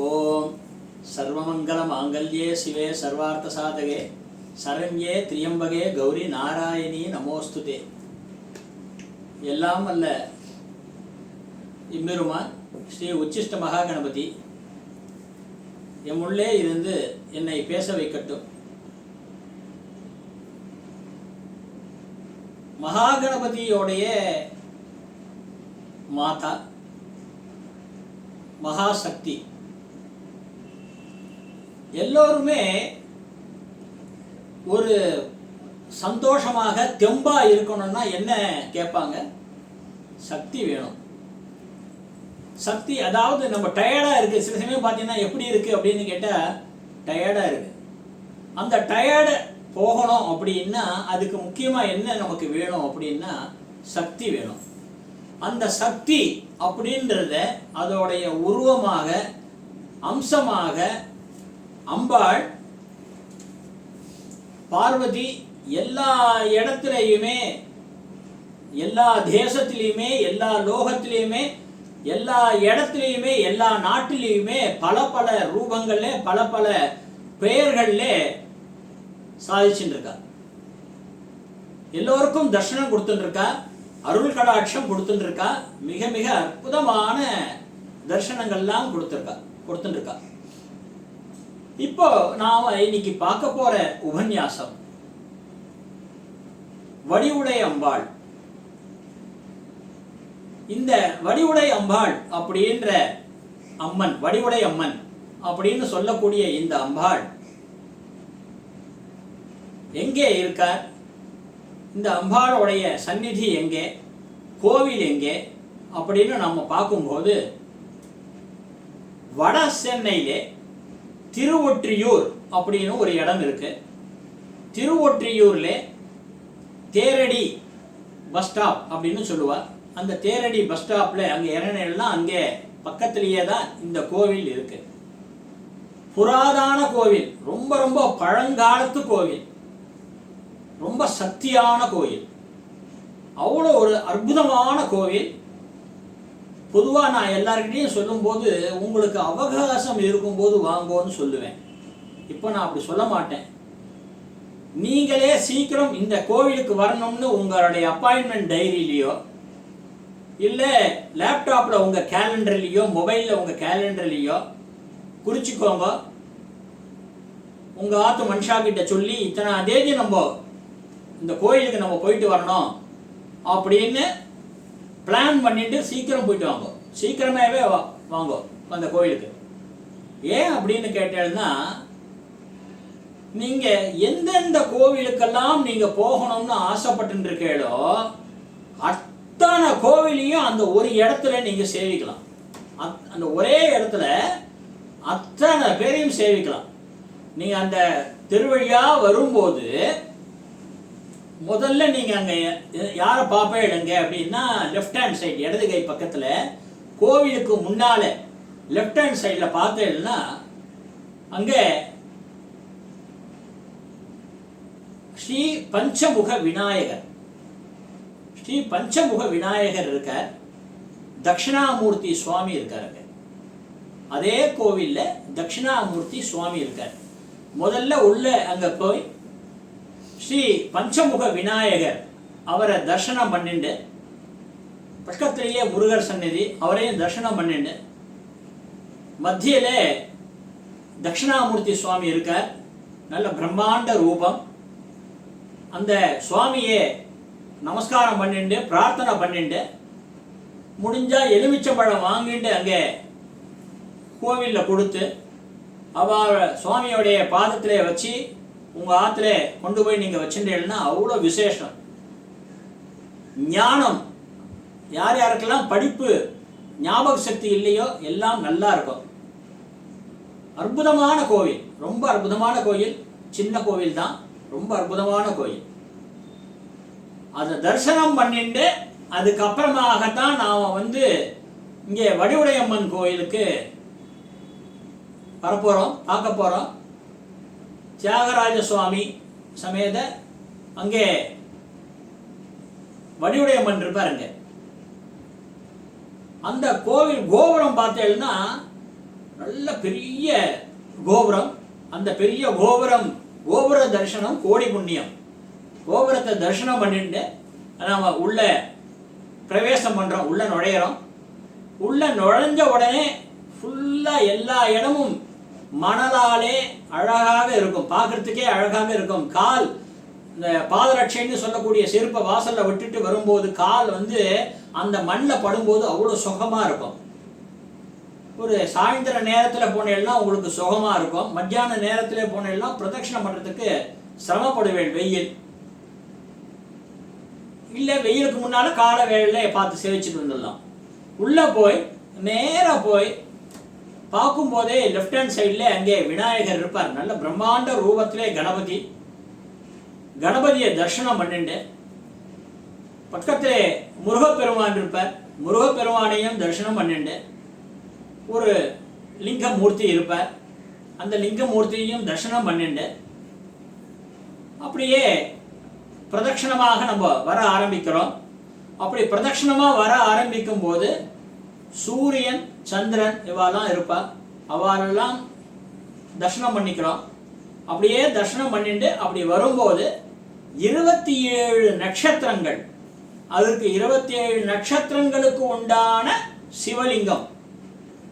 ஓம் சர்வமங்கல மாங்கல்யே சிவே சர்வார்த்த சாதகே சரண்யே திரியம்பகே கௌரி நாராயணி நமோஸ்துதே. எல்லாம் அல்ல இம்மெருமான் ஸ்ரீ உச்சிஷ்ட மகாகணபதி. எம்முள்ளே இருந்து என்னை பேச வைக்கட்டும். மகாகணபதியோடைய மாதா மகாசக்தி. எல்லோருமே ஒரு சந்தோஷமாக தெம்பா இருக்கணும்னா என்ன கேட்பாங்க? சக்தி வேணும். சக்தி அதாவது நம்ம டயர்டாக இருக்குது சில சமயம் பார்த்தீங்கன்னா எப்படி இருக்குது அப்படின்னு கேட்டால் டயர்டாக இருக்குது அந்த டயர்டு போகணும் அப்படின்னா அதுக்கு முக்கியமாக என்ன நமக்கு வேணும் அப்படின்னா சக்தி வேணும். அந்த சக்தி அப்படின்றத அதோடைய உருவமாக அம்சமாக அம்பாள் பார்வதி எல்லா இடத்துலையுமே எல்லா தேசத்திலையுமே எல்லா லோகத்திலையுமே எல்லா இடத்துலையுமே எல்லா நாட்டிலையுமே பல பல ரூபங்கள்ல பல பல பெயர்கள்ல சாதிச்சுட்டு இருக்கா எல்லோருக்கும் தர்ஷனம் கொடுத்துருக்கா இருக்கா அருள் கடாட்சம் கொடுத்துருக்கா இருக்கா மிக மிக அற்புதமான தர்ஷனங்கள்லாம் கொடுத்துருக்கா கொடுத்துருக்கா இப்போ நாம இன்னைக்கு பார்க்க போற உபன்யாசம். வடிவுடை அம்பாள். இந்த வடிவுடை அம்பாள் அப்படின்ற அம்மன் வடிவுடை அம்மன் அப்படின்னு சொல்லக்கூடிய இந்த அம்பாள் எங்கே இருக்கார்? இந்த அம்பாளுடைய சந்நிதி எங்கே? கோவில் எங்கே? அப்படின்னு நம்ம பார்க்கும்போது வட சென்னையிலே திருவொற்றியூர் அப்படின்னு ஒரு இடம் இருக்கு. திருவொற்றியூர்ல தேரடி பஸ் ஸ்டாப் அப்படின்னு சொல்லுவார். அந்த தேரடி பஸ் ஸ்டாப்ல அங்க இறங்கினா அங்கே பக்கத்திலேயே தான் இந்த கோவில் இருக்கு. புராதான கோவில் ரொம்ப ரொம்ப பழங்காலத்து கோவில் ரொம்ப சக்தியான கோவில். அவ்வளோ ஒரு அற்புதமான கோவில். பொதுவாக நான் எல்லாருக்கிட்டையும் சொல்லும்போது உங்களுக்கு அவகாசம் இருக்கும்போது வாங்கோன்னு சொல்லுவேன். இப்போ நான் அப்படி சொல்ல மாட்டேன். நீங்களே சீக்கிரம் இந்த கோவிலுக்கு வரணும்னு உங்களுடைய அப்பாயின்மெண்ட் டைரியிலையோ இல்லை லேப்டாப்பில் உங்கள் கேலண்டர்லேயோ மொபைலில் உங்கள் கேலண்டர்லேயோ குறிச்சிக்கோங்க. உங்கள் ஆத்து மனுஷா கிட்ட சொல்லி இத்தனை தேதி நம்ம இந்த கோயிலுக்கு நம்ம போயிட்டு வரணும். அப்படின்னு பிளான் பண்ணிட்டு சீக்கிரம் போயிட்டு வாங்க. சீக்கிரமாகவே வா வாங்க அந்த கோயிலுக்கு. ஏன் அப்படின்னு கேட்டேன்னா நீங்க எந்தெந்த கோவிலுக்கெல்லாம் நீங்க போகணும்னு ஆசைப்பட்டு இருக்கீங்களோ அத்தனை கோவிலையும் அந்த ஒரு இடத்துல நீங்க சேவிக்கலாம். அத்- அந்த ஒரே இடத்துல அத்தனை பேரையும் சேவிக்கலாம். நீங்க அந்த திருவழியா வரும்போது முதல்ல நீங்கள் அங்கே யாரை யாரை பார்ப்பேடுங்க அப்படின்னா லெஃப்ட் ஹேண்ட் சைடு இடது கை பக்கத்தில் கோவிலுக்கு முன்னால லெஃப்ட் ஹேண்ட் சைடில் பார்த்தேன்னா அங்கே ஸ்ரீ பஞ்சமுக விநாயகர். ஸ்ரீ பஞ்சமுக விநாயகர் இருக்கார். தட்சிணாமூர்த்தி சுவாமி இருக்காருங்க அதே கோவிலில் தட்சிணாமூர்த்தி சுவாமி இருக்கார். முதல்ல உள்ள அங்கே போய் ஸ்ரீ பஞ்சமுக விநாயகர் அவரை தர்சனம் பண்ணிண்டு பக்கத்திலேயே முருகர் சந்நிதி அவரையும் தர்சனம் பண்ணிண்டு. மத்தியிலே தட்சிணாமூர்த்தி சுவாமி இருக்கார். நல்ல பிரம்மாண்ட ரூபம். அந்த சுவாமியை நமஸ்காரம் பண்ணிண்டு பிரார்த்தனை பண்ணிண்டு முடிஞ்சா எலுமிச்சம்பழம் வாங்கிட்டு அங்கே கோவிலில் கொடுத்து அவ சுவாமியோடைய பாதத்திலே வச்சு உங்கள் ஆற்றுல கொண்டு போய் நீங்கள் வச்சுட்டீங்கன்னா அவ்வளோ விசேஷம். ஞானம். யார் யாருக்கெல்லாம் படிப்பு ஞாபக சக்தி இல்லையோ எல்லாம் நல்லா இருக்கும். அற்புதமான கோவில். ரொம்ப அற்புதமான கோயில். சின்ன கோவில் தான். ரொம்ப அற்புதமான கோயில். அதை தரிசனம் பண்ணிட்டு அதுக்கப்புறமாகத்தான் நாம் வந்து இங்கே வடிவுடையம்மன் கோயிலுக்கு வரப்போகிறோம் பார்க்க போகிறோம் தியாகராஜ சுவாமி சமேத அங்கே வடிவுடையம்மன் இருப்பாருங்க. அந்த கோவில் கோபுரம் பார்த்தேன்னா நல்ல பெரிய கோபுரம். அந்த பெரிய கோபுரம் கோபுர தரிசனம் கோடி புண்ணியம். கோபுரத்தை தரிசனம் பண்ணிட்டு நாம் உள்ள பிரவேசம் பண்றோம் உள்ள நுழையிறோம். உள்ள நுழைஞ்ச உடனே ஃபுல்லா எல்லா இடமும் மணலாலே அழகாக இருக்கும். பார்க்கறதுக்கே அழகாக இருக்கும். கால் இந்த பாதரட்சைன்னு சொல்லக்கூடிய செருப்பை வாசலில் விட்டுட்டு வரும்போது கால் வந்து அந்த மண்ணில் படும்போது அவ்வளோ சுகமாக இருக்கும். ஒரு சாயந்தர நேரத்தில் போனேன்னா உங்களுக்கு சுகமாக இருக்கும். மத்தியான நேரத்தில் போனேன்னா பிரதட்சிணம் பண்றதுக்கு சிரமப்படுவேன் வெயில். இல்லை வெயிலுக்கு முன்னால் காலை வேலையில் பார்த்து சேவிச்சுட்டு வந்துடலாம். உள்ளே போய் நேராக போய் பார்க்கும்போதே லெஃப்ட் ஹேண்ட் சைடில் அங்கே விநாயகர் இருப்பார். நல்ல பிரம்மாண்ட ரூபத்திலே கணபதி. கணபதியை தர்ஷனம் பண்ணிண்டு பக்கத்திலே முருகப்பெருமான் இருப்பார். முருகப்பெருமானையும் தரிசனம் பண்ணிண்டு ஒரு லிங்க மூர்த்தி இருப்பார். அந்த லிங்க மூர்த்தியையும் தரிசனம் பண்ணிண்டு அப்படியே பிரதட்சணமாக நம்ம வர ஆரம்பிக்கிறோம். அப்படி பிரதட்சணமா வர ஆரம்பிக்கும் போது சூரியன் சந்திரன் இவாலாம் இருப்பா. அவரெல்லாம் தர்ஷனம் பண்ணிக்கிறோம். அப்படியே தர்ஷனம் பண்ணிட்டு அப்படி வரும்போது இருபத்தி ஏழு நட்சத்திரங்கள். அதற்கு இருபத்தி ஏழு நட்சத்திரங்களுக்கு உண்டான சிவலிங்கம்.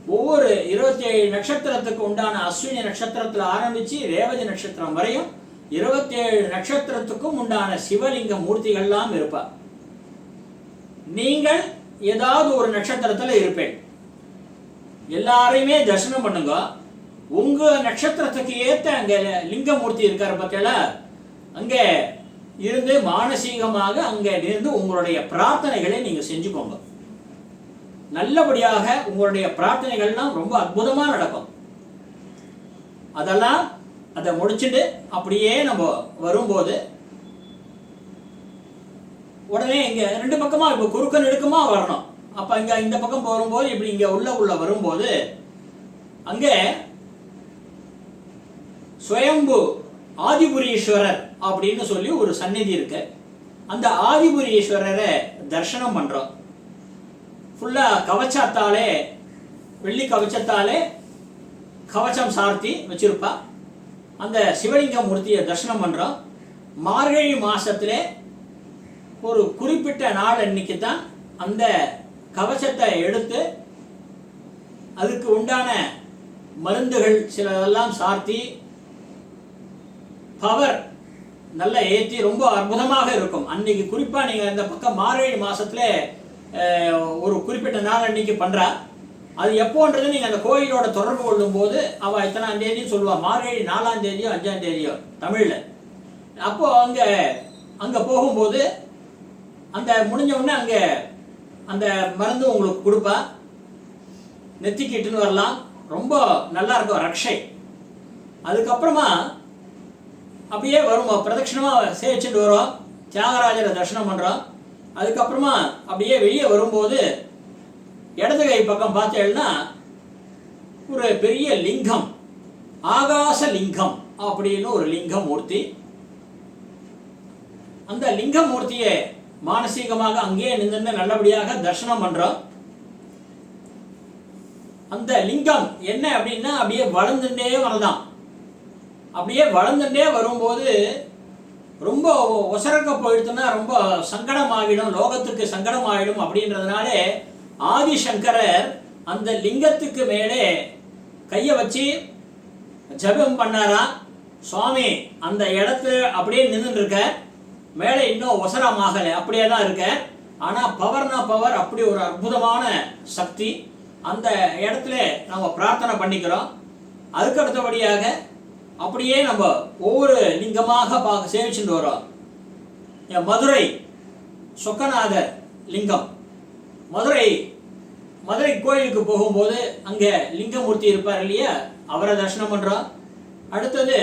ஒவ்வொரு இருபத்தி ஏழு நட்சத்திரத்துக்கு உண்டான அஸ்வினி நட்சத்திரத்தில் ஆரம்பித்து ரேவதி நட்சத்திரம் வரையும் இருபத்தி ஏழு நட்சத்திரத்துக்கும் உண்டான சிவலிங்க மூர்த்திகள்லாம் இருப்பார் நீங்கள் ஏதாவது ஒரு நட்சத்திரத்தில் இருப்பேன். எல்லாரையுமே தரிசனம் பண்ணுங்க. உங்க நட்சத்திரத்துக்கு ஏத்த அங்க லிங்கமூர்த்தி இருக்காரு பத்தியல அங்க இருந்து மானசீகமாக அங்க இருந்து உங்களுடைய பிரார்த்தனைகளை நீங்க செஞ்சுக்கோங்க. நல்லபடியாக உங்களுடைய பிரார்த்தனைகள்லாம் ரொம்ப அற்புதமா நடக்கும். அதெல்லாம் அதை முடிச்சுட்டு அப்படியே நம்ம வரும்போது உடனே இங்க ரெண்டு பக்கமா இப்போ குறுக்க நெடுக்கமா வரணும். அப்போ இங்கே இந்த பக்கம் போகும்போது இப்படி இங்கே உள்ள உள்ள வரும்போது அங்கே சுயம்பு ஆதிபுரீஸ்வரர் அப்படின்னு சொல்லி ஒரு சந்நிதி இருக்கு. அந்த ஆதிபுரீஸ்வரரை தரிசனம் பண்றோம். ஃபுல்லா கவச்சத்தாலே வெள்ளி கவச்சத்தாலே கவச்சம் சார்த்தி வச்சிருப்பா. அந்த சிவலிங்க மூர்த்தியை தரிசனம் பண்றோம். மார்கழி மாசத்திலே ஒரு குறிப்பிட்ட நாள் அன்னைக்கு தான் அந்த கவசத்தை எடுத்து அதுக்கு உண்டான மருந்துகள் சிலதெல்லாம் சார்த்தி பவர் நல்லா ஏற்றி ரொம்ப அற்புதமாக இருக்கும். அன்னைக்கு குறிப்பாக நீங்கள் இந்த பக்கம் மார்கழி மாதத்தில் ஒரு குறிப்பிட்ட நாள் அன்னைக்கு பண்ணுறா அது எப்போன்றது நீங்கள் அந்த கோயிலோட தொடர்பு கொள்ளும் போது அவள் எத்தனாம் தேதியும் சொல்லுவாள் மார்கழி நாலாம் தேதியோ அஞ்சாம் தேதியோ தமிழில். அப்போது அங்கே அங்கே போகும்போது அந்த முடிஞ்ச உடனே அங்கே அந்த மருந்து உங்களுக்கு கொடுப்பா. நெத்திக்கிட்டுன்னு வரலாம். ரொம்ப நல்லா இருக்கும் ரக்ஷை. அதுக்கப்புறமா அப்படியே வரும்? பிரதட்சிணமாக சேவிச்சுட்டு வரோம் தியாகராஜரை தரிசனம் பண்ணுறோம் அதுக்கப்புறமா அப்படியே வெளியே வரும்போது இடது கை பக்கம் பார்த்தேன்னா ஒரு பெரிய லிங்கம். ஆகாச லிங்கம் அப்படின்னு ஒரு லிங்கம் மூர்த்தி அந்த லிங்க மூர்த்தியை மானசீகமாக அங்கேயே நின்று நல்லபடியாக தரிசனம் பண்றோம் அந்த லிங்கம் என்ன அப்படின்னா அப்படியே வளர்ந்துட்டே வரதான் அப்படியே வளர்ந்துட்டே வரும்போது ரொம்ப ஒசரக்க போயிடுத்துன்னா ரொம்ப சங்கடம் ஆகிடும் லோகத்துக்கு சங்கடம் ஆகிடும் அப்படின்றதுனாலே ஆதிசங்கரர் அந்த லிங்கத்துக்கு மேலே கையை வச்சு ஜெபம் பண்ணாரா சுவாமி அந்த இடத்துல அப்படியே நின்றுட்டு இருக்க. மேலே இன்னும் ஒசரமாகலை அப்படியே தான் இருக்கேன் ஆனால் பவர்னா பவர் அப்படி ஒரு அற்புதமான சக்தி. அந்த இடத்துல நம்ம பிரார்த்தனை பண்ணிக்கிறோம். அதுக்கு அடுத்தபடியாக அப்படியே நம்ம ஒவ்வொரு லிங்கமாக பார்க்க சேமிச்சுட்டு வரோம். என் மதுரை சொக்கநாதர் லிங்கம். மதுரை மதுரை கோயிலுக்கு போகும்போது அங்கே லிங்கமூர்த்தி இருப்பார் இல்லையா? அவரை தரிசனம் பண்ணுறோம் அடுத்தது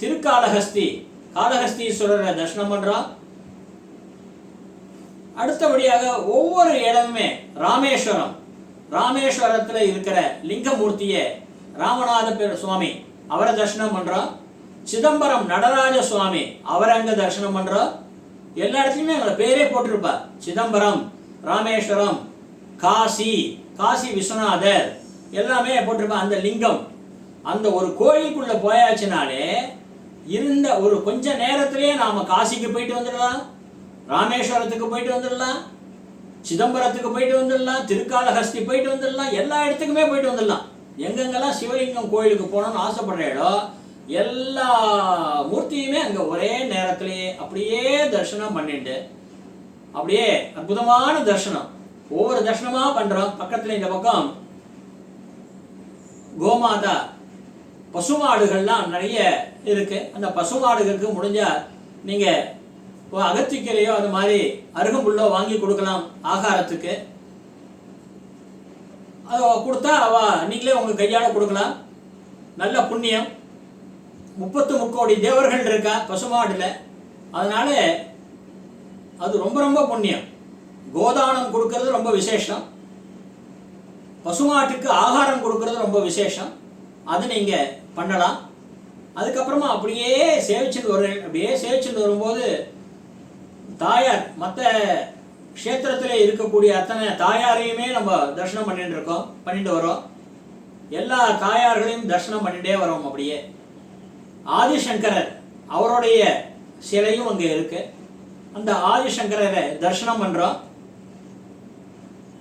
திருக்காளஹஸ்தி காளஹஸ்தீஸ்வரரை தரிசனம் பண்றோம் அடுத்தபடியாக ஒவ்வொரு இடமுமே ராமேஸ்வரம். ராமேஸ்வரத்துல இருக்கிற லிங்கமூர்த்தியை ராமநாத பெரு சுவாமி அவரை தரிசனம் பண்றோம் சிதம்பரம் நடராஜ சுவாமி அவரை அங்க தரிசனம் பண்றோம் எல்லா இடத்துலையுமே எங்களை பேரே போட்டிருப்பா சிதம்பரம் ராமேஸ்வரம் காசி காசி விஸ்வநாதர் எல்லாமே போட்டிருப்பான் அந்த லிங்கம் அந்த ஒரு கோயிலுக்குள்ள போயாச்சுனாலே இருந்த ஒரு கொஞ்ச நேரத்திலேயே நாம காசிக்கு போயிட்டு வந்துடலாம். ராமேஸ்வரத்துக்கு போயிட்டு வந்துடலாம். சிதம்பரத்துக்கு போயிட்டு வந்துடலாம். திருக்காலஹஸ்தி போயிட்டு வந்துடலாம். எல்லா இடத்துக்குமே போயிட்டு வந்துடலாம். எங்கெங்கெல்லாம் சிவலிங்கம் கோயிலுக்கு போகணும்னு இடம் எல்லா மூர்த்தியுமே அங்கே ஒரே நேரத்திலேயே அப்படியே தரிசனம் பண்ணிட்டு அப்படியே அற்புதமான தரிசனம். ஒவ்வொரு தர்ஷனமாக பண்ணுறோம் பக்கத்தில் இந்த பக்கம் கோமாதா பசுமாடுகள்லாம் நிறைய இருக்கு. அந்த பசுமாடுகளுக்கு முடிஞ்சா நீங்க இப்போ அகத்திக்கீரையோ அது மாதிரி அருகம்புல்லோ வாங்கி கொடுக்கலாம் ஆகாரத்துக்கு. அதை கொடுத்தா அவ நீங்களே உங்க கையால கொடுக்கலாம். நல்ல புண்ணியம். முப்பத்து முக்கோடி தேவர்கள் இருக்கா பசுமாடுல. அதனால அது ரொம்ப ரொம்ப புண்ணியம். கோதானம் கொடுக்கறது ரொம்ப விசேஷம். பசுமாட்டுக்கு ஆகாரம் கொடுக்கறது ரொம்ப விசேஷம். அதை நீங்கள் பண்ணலாம். அதுக்கப்புறமா அப்படியே சேவிச்சுட்டு வரு அப்படியே சேவிச்சுட்டு வரும்போது தாயார் மற்ற க்ஷேத்திரத்தில் இருக்கக்கூடிய அத்தனை தாயாரையுமே நம்ம தரிசனம் பண்ணிட்டு இருக்கோம் பண்ணிட்டு வரோம். எல்லா தாயார்களையும் தரிசனம் பண்ணிட்டே வரோம் அப்படியே. ஆதிசங்கரர் அவருடைய சிலையும் அங்கே இருக்கு. அந்த ஆதிசங்கரரை தரிசனம் பண்ணுறோம்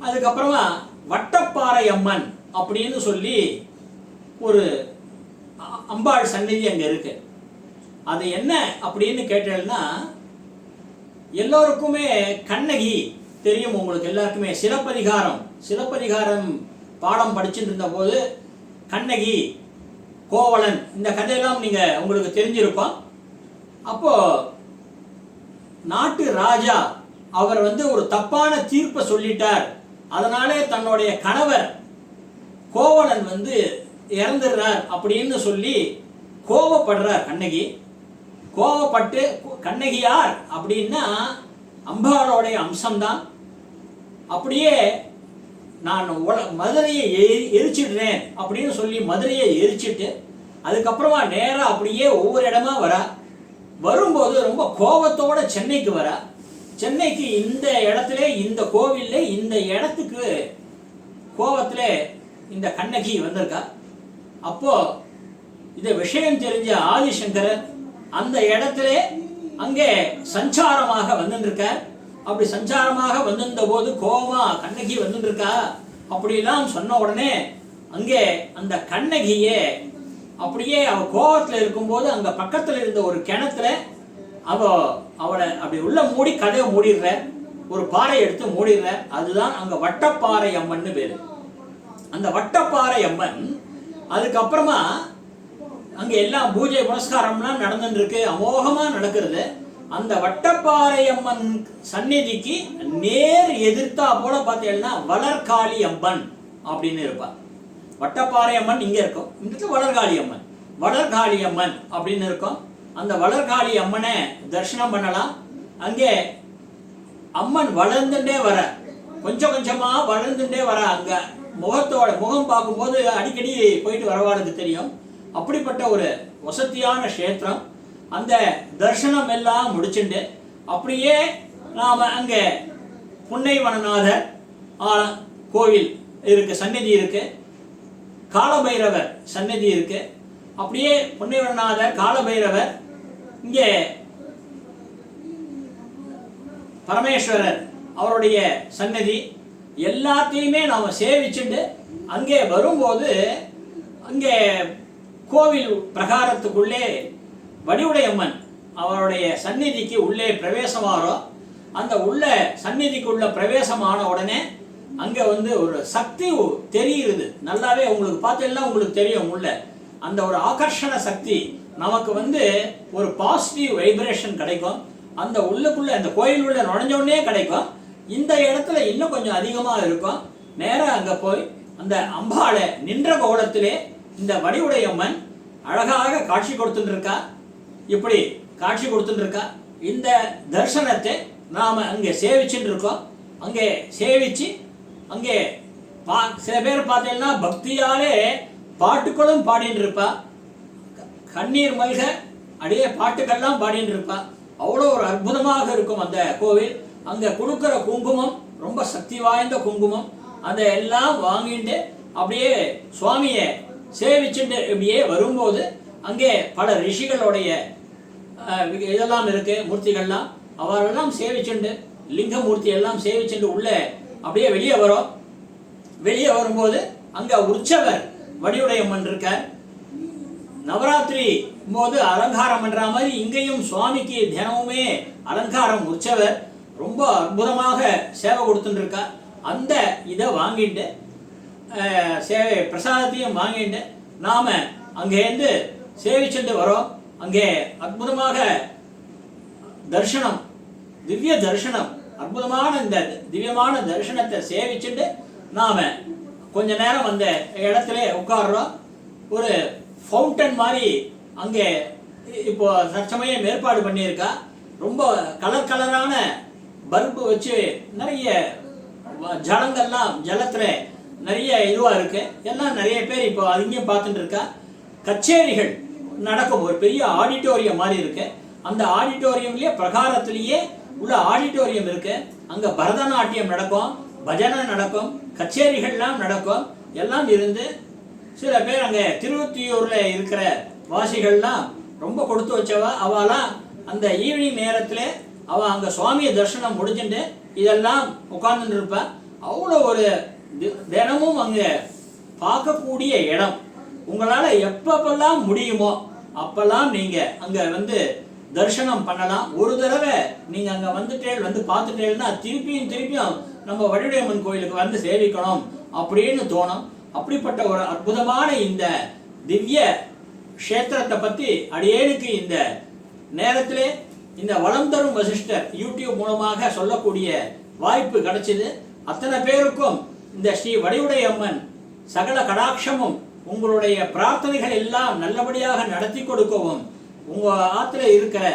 அதுக்கப்புறமா வட்டப்பாறை அம்மன் அப்படின்னு சொல்லி ஒரு அம்பாள் சந்நிதி அங்கே இருக்கு. அது என்ன அப்படின்னு கேட்டேன்னா எல்லோருக்குமே கண்ணகி தெரியும் உங்களுக்கு எல்லாருக்குமே. சிலப்பதிகாரம் சிலப்பதிகாரம் பாடம் படிச்சுட்டு இருந்த போது கண்ணகி கோவலன் இந்த கதையெல்லாம் நீங்கள் உங்களுக்கு தெரிஞ்சிருப்போம் அப்போ நாட்டு ராஜா அவர் வந்து ஒரு தப்பான தீர்ப்பை சொல்லிட்டார். அதனாலே தன்னுடைய கணவர் கோவலன் வந்து இறந்துடுறார் அப்படின்னு சொல்லி கோவப்படுறார் கண்ணகி. கோவப்பட்டு கண்ணகி யார் அப்படின்னா அம்பாளோடைய அம்சம்தான். அப்படியே நான் உல- மதுரையை எரி எரிச்சிடுறேன் அப்படின்னு சொல்லி மதுரையை எரிச்சிட்டு அதுக்கப்புறமா நேராக அப்படியே ஒவ்வொரு இடமா வர. வரும்போது ரொம்ப கோபத்தோட சென்னைக்கு வர. சென்னைக்கு இந்த இடத்துல இந்த கோவில்ல இந்த இடத்துக்கு கோபத்தில் இந்த கண்ணகி வந்திருக்கா. அப்போ இந்த விஷயம் தெரிஞ்ச ஆதிசங்கர் அந்த இடத்துல அங்கே சஞ்சாரமாக வந்துருக்க அப்படி சஞ்சாரமாக வந்திருந்த போது கோபமா கண்ணகி வந்துருக்கா அப்படிலாம் சொன்ன உடனே அங்கே அந்த கண்ணகியே அப்படியே அவ கோவத்துல இருக்கும்போது அங்க பக்கத்துல இருந்த ஒரு கிணத்துல அவ அவளை அப்படி உள்ள மூடி கதையை மூடிடுற ஒரு பாறை எடுத்து மூடிடுற. அதுதான் அங்க வட்டப்பாறை அம்மன்னு பேரு. அந்த வட்டப்பாறை அம்மன் அதுக்கப்புறமா அங்கே எல்லாம் பூஜை புனஸ்காரம்லாம் நடந்துருக்கு அமோகமாக நடக்கிறது. அந்த வட்டப்பாறை அம்மன் சந்நிதிக்கு நேர் எதிர்த்தா போல பார்த்தீங்கன்னா வளர்காளி அம்மன் அப்படின்னு இருப்பார். வட்டப்பாறை அம்மன் இங்கே இருக்கும். இந்த வளர்காளி அம்மன் வளர்காளி அம்மன் அப்படின்னு இருக்கும். அந்த வளர்காளி அம்மனை தரிசனம் பண்ணலாம். அங்கே அம்மன் வளர்ந்துட்டே வர கொஞ்சம் கொஞ்சமாக வளர்ந்துட்டே வர அங்கே முகத்தோட முகம் பார்க்கும்போது அடிக்கடி போயிட்டு வரவாளுக்கு தெரியும். அப்படிப்பட்ட ஒரு வசதியான க்ஷேத்திரம். அந்த தர்சனம் எல்லாம் முடிச்சுண்டு அப்படியே நாம் அங்கே புன்னைவனநாதர் கோவில் இருக்கு சந்நிதி இருக்கு. காலபைரவர் சந்நிதி இருக்கு. அப்படியே புன்னைவனநாதர் காலபைரவர் இங்கே பரமேஸ்வரர் அவருடைய சன்னதி எல்லாத்தையுமே நாம் சேவிச்சுட்டு அங்கே வரும்போது அங்கே கோவில் பிரகாரத்துக்குள்ளே வடிவுடையம்மன் அவருடைய சந்நிதிக்கு உள்ளே பிரவேசமாகிறோம் அந்த உள்ள சந்நிதிக்குள்ள பிரவேசமான உடனே அங்கே வந்து ஒரு சக்தி தெரியுது நல்லாவே உங்களுக்கு பார்த்தெல்லாம் உங்களுக்கு தெரியும் உள்ள. அந்த ஒரு ஆகர்ஷண சக்தி நமக்கு வந்து ஒரு பாசிட்டிவ் வைப்ரேஷன் கிடைக்கும். அந்த உள்ளுக்குள்ள அந்த கோயில் உள்ள நுழைஞ்ச உடனே கிடைக்கும். இந்த இடத்துல இன்னும் கொஞ்சம் அதிகமாக இருக்கும். நேராக அங்கே போய் அந்த அம்பாளை நின்ற கோலத்திலே இந்த வடிவுடையம்மன் அழகாக காட்சி கொடுத்துட்டுருக்கா இப்படி காட்சி கொடுத்துட்டுருக்கா இந்த தரிசனத்தை நாம் அங்கே சேவிச்சுட்டு இருக்கோம் அங்கே சேவிச்சு அங்கே பா சில பேர் பார்த்தீங்கன்னா பக்தியாலே பாட்டுக்களும் பாடிட்டு இருப்பா கண்ணீர் மல்க அடியே பாட்டுக்கள்லாம் பாடிட்டு இருப்பா அவ்வளோ ஒரு அற்புதமாக இருக்கும் அந்த கோவில். அங்க கொடுக்கிற குங்குமம் ரொம்ப சக்தி வாய்ந்த குங்குமம். அதை எல்லாம் வாங்கிட்டு அப்படியே சுவாமியை சேவிச்சுட்டு இப்படியே வரும்போது அங்கே பல ரிஷிகளுடைய இதெல்லாம் இருக்கு மூர்த்திகள்லாம். அவரெல்லாம் சேவிச்சுண்டு லிங்க மூர்த்தி எல்லாம் சேவிச்சுண்டு உள்ளே அப்படியே வெளியே வரும். வெளியே வரும்போது அங்கே உற்சவர் வடிவுடையம்மன் இருக்கார் நவராத்திரி போது அலங்காரம் பண்ணுற மாதிரி இங்கேயும் சுவாமிக்கு தினமுமே அலங்காரம் உற்சவர். ரொம்ப அற்புதமாக சேவை கொடுத்துட்டு இருக்கா அந்த இதை வாங்கிட்டு சேவை பிரசாதத்தையும் வாங்கிட்டு நாம் அங்கேருந்து சேவிச்சுட்டு வரோம். அங்கே அற்புதமாக தர்சனம் திவ்ய தர்ஷனம் அற்புதமான இந்த திவ்யமான தரிசனத்தை சேவிச்சுட்டு நாம் கொஞ்ச நேரம் அந்த இடத்துல உட்காடுறோம் ஒரு ஃபவுண்டன் மாதிரி அங்கே இப்போ தற்சமயம் ஏற்பாடு பண்ணியிருக்கா. ரொம்ப கலர் கலரான பருப்பு வச்சு நிறைய ஜலங்கள்லாம் ஜலத்தில் நிறைய இதுவாக இருக்கு. எல்லாம் நிறைய பேர் இப்போ அங்கேயும் பார்த்துட்டு இருக்கா. கச்சேரிகள் நடக்கும். ஒரு பெரிய ஆடிட்டோரியம் மாதிரி இருக்கு. அந்த ஆடிட்டோரியம்லேயே பிரகாரத்திலேயே உள்ள ஆடிட்டோரியம் இருக்கு. அங்கே பரதநாட்டியம் நடக்கும் பஜனை நடக்கும் கச்சேரிகள்லாம் நடக்கும். எல்லாம் இருந்து சில பேர் அங்கே திருவத்தியூரில் இருக்கிற வாசிகள்லாம் ரொம்ப கொடுத்து வச்சவா. அவெல்லாம் அந்த ஈவினிங் நேரத்தில் அவள் அங்கே சுவாமியை தரிசனம் முடிச்சுட்டு இதெல்லாம் உட்கார்ந்துட்டு இருப்பேன் அவ்வளோ ஒரு தி- தினமும் அங்கே பார்க்கக்கூடிய இடம். உங்களால் எப்பப்பெல்லாம் முடியுமோ அப்பெல்லாம் நீங்கள் அங்கே வந்து தரிசனம் பண்ணலாம். ஒரு தடவை நீங்கள் அங்கே வந்துட்டேல் வந்து பார்த்துட்டேன்னா திருப்பியும் திருப்பியும் நம்ம வடிவடையம்மன் கோயிலுக்கு வந்து சேவிக்கணும் அப்படின்னு தோணும். அப்படிப்பட்ட ஒரு அற்புதமான இந்த திவ்ய க்ஷேத்திரத்தை பற்றி அடியேனுக்கு இந்த நேரத்திலே இந்த வளம் தரும் வசிஷ்டர் யூடியூப் மூலமாக சொல்லக்கூடிய வாய்ப்பு கிடைச்சது. அத்தனை பேருக்கும் இந்த ஸ்ரீ வடிவுடை அம்மன் சகல கடாட்சமும் உங்களுடைய பிரார்த்தனைகள் எல்லாம் நல்லபடியாக நடத்தி கொடுக்கவும். உங்கள் ஆற்றுல இருக்கிற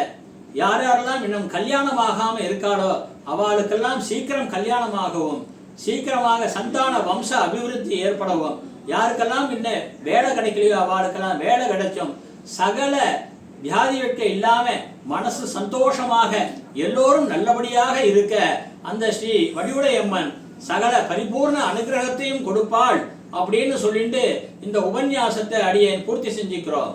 யார் யாரெல்லாம் இன்னும் கல்யாணம் ஆகாமல் இருக்காளோ அவளுக்கெல்லாம் சீக்கிரம் கல்யாணமாகவும் சீக்கிரமாக சந்தான வம்ச அபிவிருத்தி ஏற்படவும். யாருக்கெல்லாம் இன்ன வேலை கிடைக்கலையோ அவளுக்கெல்லாம் வேலை கிடைச்சும். சகல வியாதி வெட்க இல்லாம மனசு சந்தோஷமாக எல்லோரும் நல்லபடியாக இருக்க அந்த ஸ்ரீ வடிவுடையம்மன் சகல பரிபூர்ண அனுகிரகத்தையும் கொடுப்பாள் அப்படின்னு சொல்லிட்டு இந்த உபன்யாசத்தை அடியேன் பூர்த்தி செஞ்சுக்கிறோம்.